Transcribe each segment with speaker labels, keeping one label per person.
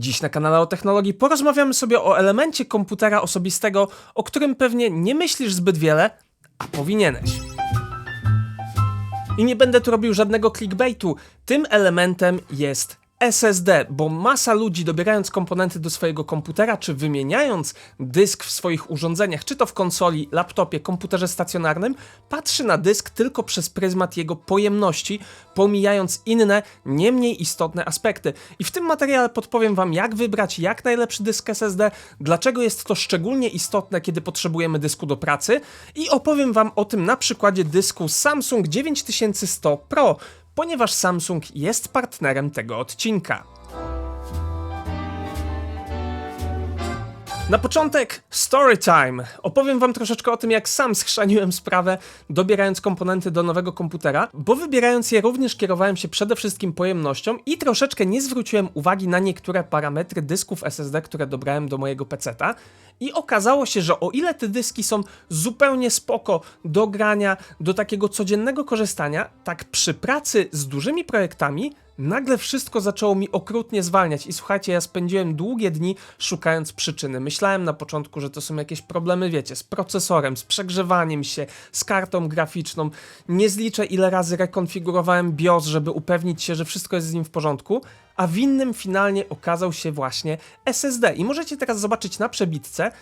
Speaker 1: Dziś na kanale o technologii porozmawiamy sobie o elemencie komputera osobistego, o którym pewnie nie myślisz zbyt wiele, a powinieneś. I nie będę tu robił żadnego clickbaitu. Tym elementem jest SSD, bo masa ludzi dobierając komponenty do swojego komputera, czy wymieniając dysk w swoich urządzeniach, czy to w konsoli, laptopie, komputerze stacjonarnym, patrzy na dysk tylko przez pryzmat jego pojemności, pomijając inne, nie mniej istotne aspekty. I w tym materiale podpowiem Wam, jak wybrać jak najlepszy dysk SSD, dlaczego jest to szczególnie istotne, kiedy potrzebujemy dysku do pracy i opowiem Wam o tym na przykładzie dysku Samsung 9100 Pro, ponieważ Samsung jest partnerem tego odcinka. Na początek story time. Opowiem wam troszeczkę o tym, jak sam schrzaniłem sprawę, dobierając komponenty do nowego komputera, bo wybierając je również kierowałem się przede wszystkim pojemnością i troszeczkę nie zwróciłem uwagi na niektóre parametry dysków SSD, które dobrałem do mojego peceta. I okazało się, że o ile te dyski są zupełnie spoko do grania, do takiego codziennego korzystania, tak przy pracy z dużymi projektami nagle wszystko zaczęło mi okrutnie zwalniać. I słuchajcie, ja spędziłem długie dni szukając przyczyny. Myślałem na początku, że to są jakieś problemy, wiecie, z procesorem, z przegrzewaniem się, z kartą graficzną. Nie zliczę, ile razy rekonfigurowałem BIOS, żeby upewnić się, że wszystko jest z nim w porządku. A winnym finalnie okazał się właśnie SSD. I możecie teraz zobaczyć na przebitce,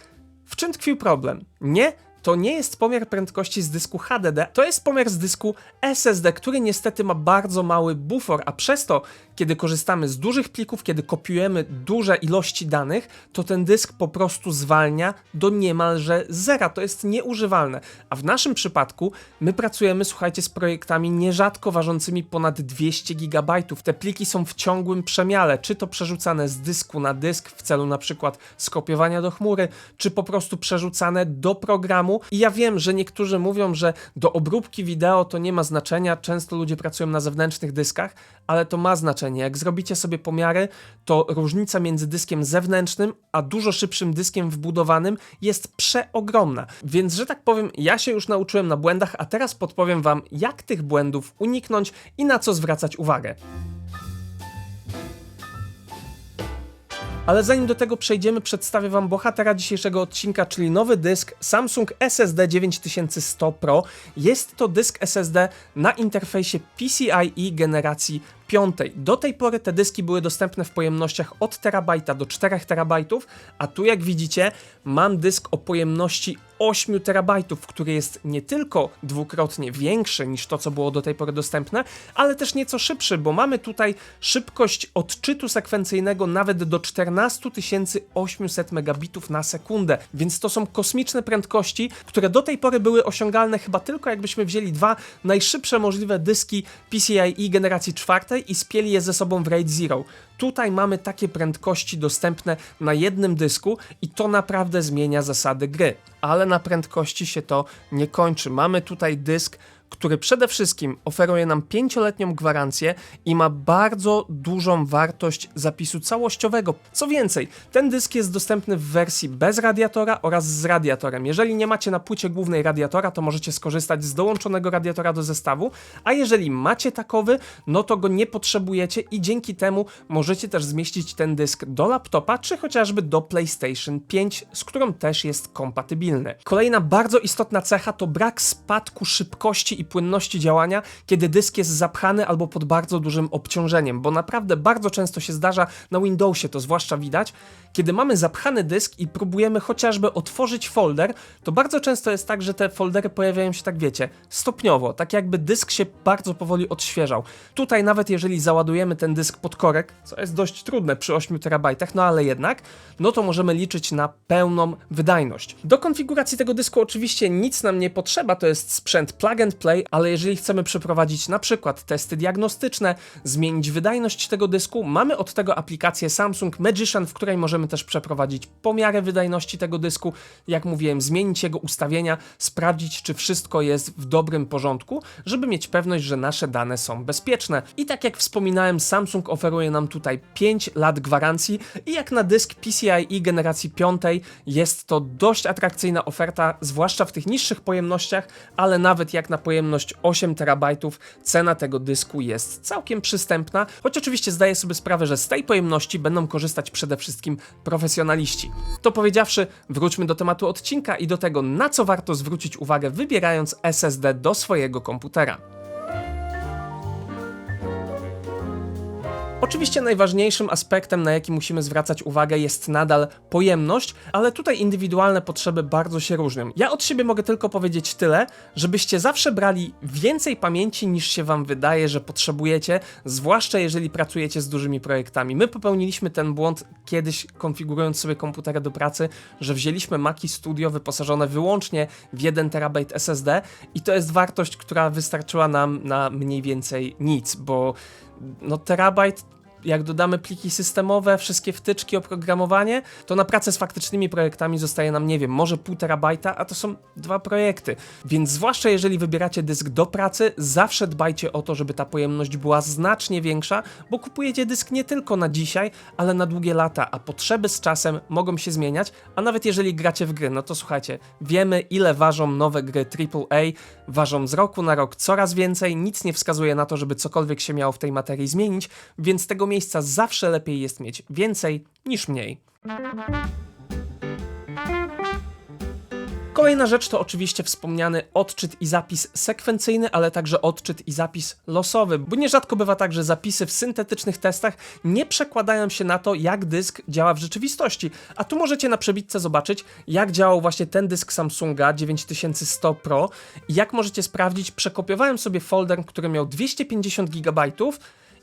Speaker 1: w czym tkwił problem. Nie to nie jest pomiar prędkości z dysku HDD, to jest pomiar z dysku SSD, który niestety ma bardzo mały bufor, a przez to, kiedy korzystamy z dużych plików, kiedy kopiujemy duże ilości danych, to ten dysk po prostu zwalnia do niemalże zera. To jest nieużywalne. A w naszym przypadku my pracujemy, słuchajcie, z projektami nierzadko ważącymi ponad 200 GB. Te pliki są w ciągłym przemiale, czy to przerzucane z dysku na dysk w celu na przykład skopiowania do chmury, czy po prostu przerzucane do programu. I ja wiem, że niektórzy mówią, że do obróbki wideo to nie ma znaczenia, często ludzie pracują na zewnętrznych dyskach, ale to ma znaczenie. Jak zrobicie sobie pomiary, to różnica między dyskiem zewnętrznym a dużo szybszym dyskiem wbudowanym jest przeogromna. Więc, że tak powiem, ja się już nauczyłem na błędach, a teraz podpowiem Wam, jak tych błędów uniknąć i na co zwracać uwagę. Ale zanim do tego przejdziemy, przedstawię Wam bohatera dzisiejszego odcinka, czyli nowy dysk Samsung SSD 9100 Pro. Jest to dysk SSD na interfejsie PCIe generacji piątej. Do tej pory te dyski były dostępne w pojemnościach od terabajta do 4 terabajtów, a tu jak widzicie mam dysk o pojemności 8 terabajtów, który jest nie tylko dwukrotnie większy niż to, co było do tej pory dostępne, ale też nieco szybszy, bo mamy tutaj szybkość odczytu sekwencyjnego nawet do 14800 megabitów na sekundę, więc to są kosmiczne prędkości, które do tej pory były osiągalne chyba tylko jakbyśmy wzięli dwa najszybsze możliwe dyski PCIe generacji czwartej i spieli je ze sobą w RAID Zero. Tutaj mamy takie prędkości dostępne na jednym dysku i to naprawdę zmienia zasady gry. Ale na prędkości się to nie kończy. Mamy tutaj dysk który przede wszystkim oferuje nam 5-letnią gwarancję i ma bardzo dużą wartość zapisu całościowego. Co więcej, ten dysk jest dostępny w wersji bez radiatora oraz z radiatorem. Jeżeli nie macie na płycie głównej radiatora, to możecie skorzystać z dołączonego radiatora do zestawu, a jeżeli macie takowy, no to go nie potrzebujecie i dzięki temu możecie też zmieścić ten dysk do laptopa, czy chociażby do PlayStation 5, z którą też jest kompatybilny. Kolejna bardzo istotna cecha to brak spadku szybkości i płynności działania, kiedy dysk jest zapchany albo pod bardzo dużym obciążeniem, bo naprawdę bardzo często się zdarza na Windowsie, to zwłaszcza widać, kiedy mamy zapchany dysk i próbujemy chociażby otworzyć folder, to bardzo często jest tak, że te foldery pojawiają się tak wiecie, stopniowo, tak jakby dysk się bardzo powoli odświeżał. Tutaj nawet jeżeli załadujemy ten dysk pod korek, co jest dość trudne przy 8 terabajtach, no ale jednak, no to możemy liczyć na pełną wydajność. Do konfiguracji tego dysku oczywiście nic nam nie potrzeba, to jest sprzęt plug and play, ale jeżeli chcemy przeprowadzić na przykład testy diagnostyczne, zmienić wydajność tego dysku, mamy od tego aplikację Samsung Magician, w której możemy też przeprowadzić pomiary wydajności tego dysku, jak mówiłem, zmienić jego ustawienia, sprawdzić, czy wszystko jest w dobrym porządku, żeby mieć pewność, że nasze dane są bezpieczne. I tak jak wspominałem, Samsung oferuje nam tutaj 5 lat gwarancji i jak na dysk PCIe generacji 5 jest to dość atrakcyjna oferta, zwłaszcza w tych niższych pojemnościach, ale nawet jak na pojemności pojemność 8 terabajtów, cena tego dysku jest całkiem przystępna, choć oczywiście zdaję sobie sprawę, że z tej pojemności będą korzystać przede wszystkim profesjonaliści. To powiedziawszy, wróćmy do tematu odcinka i do tego, na co warto zwrócić uwagę wybierając SSD do swojego komputera. Oczywiście najważniejszym aspektem, na jaki musimy zwracać uwagę, jest nadal pojemność, ale tutaj indywidualne potrzeby bardzo się różnią. Ja od siebie mogę tylko powiedzieć tyle, żebyście zawsze brali więcej pamięci niż się wam wydaje, że potrzebujecie, zwłaszcza jeżeli pracujecie z dużymi projektami. My popełniliśmy ten błąd kiedyś konfigurując sobie komputery do pracy, że wzięliśmy Maci Studio wyposażone wyłącznie w 1 terabajt SSD i to jest wartość, która wystarczyła nam na mniej więcej nic, bo no terabajt jak dodamy pliki systemowe, wszystkie wtyczki, oprogramowanie, to na pracę z faktycznymi projektami zostaje nam, nie wiem, może pół terabajta, a to są dwa projekty. Więc zwłaszcza jeżeli wybieracie dysk do pracy, zawsze dbajcie o to, żeby ta pojemność była znacznie większa, bo kupujecie dysk nie tylko na dzisiaj, ale na długie lata, a potrzeby z czasem mogą się zmieniać, a nawet jeżeli gracie w gry, no to słuchajcie, wiemy ile ważą nowe gry AAA, ważą z roku na rok coraz więcej, nic nie wskazuje na to, żeby cokolwiek się miało w tej materii zmienić, więc tego miejsca zawsze lepiej jest mieć więcej niż mniej. Kolejna rzecz to oczywiście wspomniany odczyt i zapis sekwencyjny, ale także odczyt i zapis losowy, bo nierzadko bywa tak, że zapisy w syntetycznych testach nie przekładają się na to, jak dysk działa w rzeczywistości. A tu możecie na przebitce zobaczyć, jak działał właśnie ten dysk Samsunga 9100 Pro i jak możecie sprawdzić, przekopiowałem sobie folder, który miał 250 GB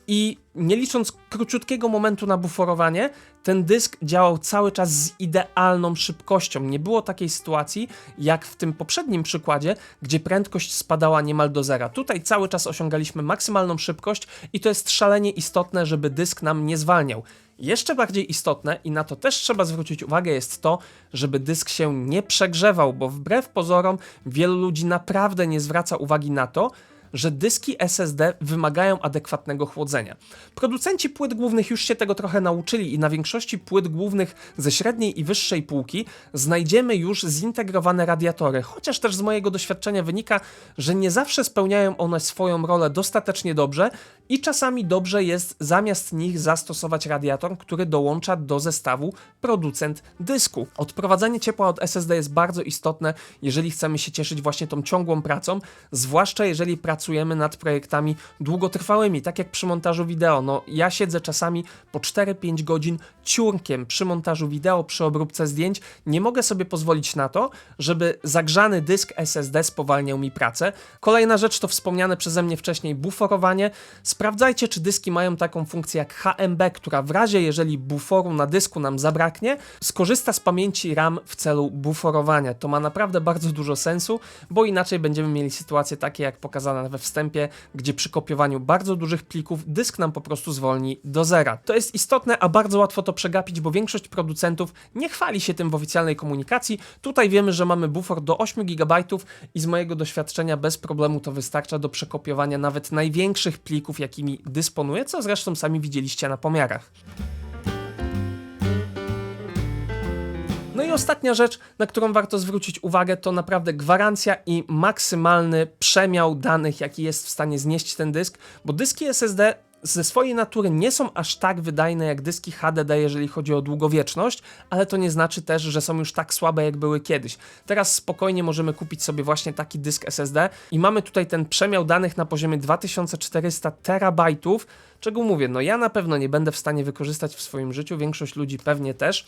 Speaker 1: i nie licząc króciutkiego momentu na buforowanie, ten dysk działał cały czas z idealną szybkością. Nie było takiej sytuacji jak w tym poprzednim przykładzie, gdzie prędkość spadała niemal do zera. Tutaj cały czas osiągaliśmy maksymalną szybkość i to jest szalenie istotne, żeby dysk nam nie zwalniał. Jeszcze bardziej istotne, i na to też trzeba zwrócić uwagę, jest to, żeby dysk się nie przegrzewał, bo wbrew pozorom wielu ludzi naprawdę nie zwraca uwagi na to, że dyski SSD wymagają adekwatnego chłodzenia. Producenci płyt głównych już się tego trochę nauczyli i na większości płyt głównych ze średniej i wyższej półki znajdziemy już zintegrowane radiatory, chociaż też z mojego doświadczenia wynika, że nie zawsze spełniają one swoją rolę dostatecznie dobrze i czasami dobrze jest zamiast nich zastosować radiator, który dołącza do zestawu producent dysku. Odprowadzanie ciepła od SSD jest bardzo istotne, jeżeli chcemy się cieszyć właśnie tą ciągłą pracą, zwłaszcza jeżeli pracujemy nad projektami długotrwałymi, tak jak przy montażu wideo. No, ja siedzę czasami po 4-5 godzin ciurkiem przy montażu wideo, przy obróbce zdjęć. Nie mogę sobie pozwolić na to, żeby zagrzany dysk SSD spowalniał mi pracę. Kolejna rzecz to wspomniane przeze mnie wcześniej buforowanie. Sprawdzajcie, czy dyski mają taką funkcję jak HMB, która w razie, jeżeli buforu na dysku nam zabraknie, skorzysta z pamięci RAM w celu buforowania. To ma naprawdę bardzo dużo sensu, bo inaczej będziemy mieli sytuacje takie jak pokazane we wstępie, gdzie przy kopiowaniu bardzo dużych plików dysk nam po prostu zwolni do zera. To jest istotne, a bardzo łatwo to przegapić, bo większość producentów nie chwali się tym w oficjalnej komunikacji. Tutaj wiemy, że mamy bufor do 8 GB i z mojego doświadczenia bez problemu to wystarcza do przekopiowania nawet największych plików, jakimi dysponuję, co zresztą sami widzieliście na pomiarach. No i ostatnia rzecz, na którą warto zwrócić uwagę, to naprawdę gwarancja i maksymalny przemiał danych, jaki jest w stanie znieść ten dysk, bo dyski SSD ze swojej natury nie są aż tak wydajne jak dyski HDD, jeżeli chodzi o długowieczność, ale to nie znaczy też, że są już tak słabe, jak były kiedyś. Teraz spokojnie możemy kupić sobie właśnie taki dysk SSD i mamy tutaj ten przemiał danych na poziomie 2400 terabajtów, czego mówię, no ja na pewno nie będę w stanie wykorzystać w swoim życiu, większość ludzi pewnie też,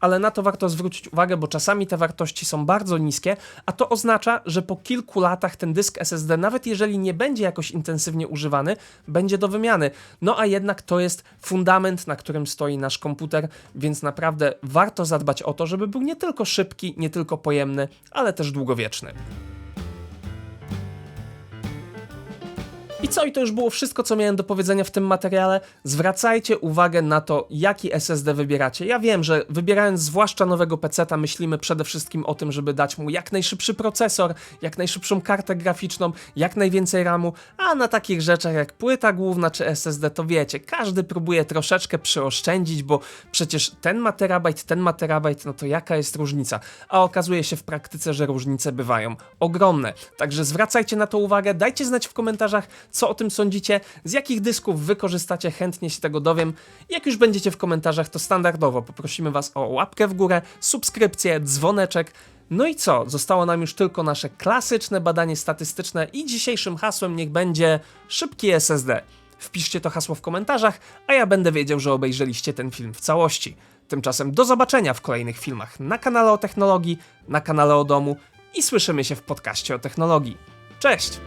Speaker 1: ale na to warto zwrócić uwagę, bo czasami te wartości są bardzo niskie, a to oznacza, że po kilku latach ten dysk SSD, nawet jeżeli nie będzie jakoś intensywnie używany, będzie do wymiany. No a jednak to jest fundament, na którym stoi nasz komputer, więc naprawdę warto zadbać o to, żeby był nie tylko szybki, nie tylko pojemny, ale też długowieczny. I co, i to już było wszystko, co miałem do powiedzenia w tym materiale. Zwracajcie uwagę na to, jaki SSD wybieracie. Ja wiem, że wybierając zwłaszcza nowego PC-ta, myślimy przede wszystkim o tym, żeby dać mu jak najszybszy procesor, jak najszybszą kartę graficzną, jak najwięcej RAMu, a na takich rzeczach jak płyta główna czy SSD, to wiecie, każdy próbuje troszeczkę przyoszczędzić, bo przecież ten ma terabajt, ten ma terabajt, no to jaka jest różnica? A okazuje się w praktyce, że różnice bywają ogromne. Także zwracajcie na to uwagę, dajcie znać w komentarzach, co o tym sądzicie, z jakich dysków wy korzystacie, chętnie się tego dowiem. Jak już będziecie w komentarzach, to standardowo poprosimy was o łapkę w górę, subskrypcję, dzwoneczek. No i co? Zostało nam już tylko nasze klasyczne badanie statystyczne i dzisiejszym hasłem niech będzie szybki SSD. Wpiszcie to hasło w komentarzach, a ja będę wiedział, że obejrzeliście ten film w całości. Tymczasem do zobaczenia w kolejnych filmach na kanale o technologii, na kanale o domu i słyszymy się w podcaście o technologii. Cześć!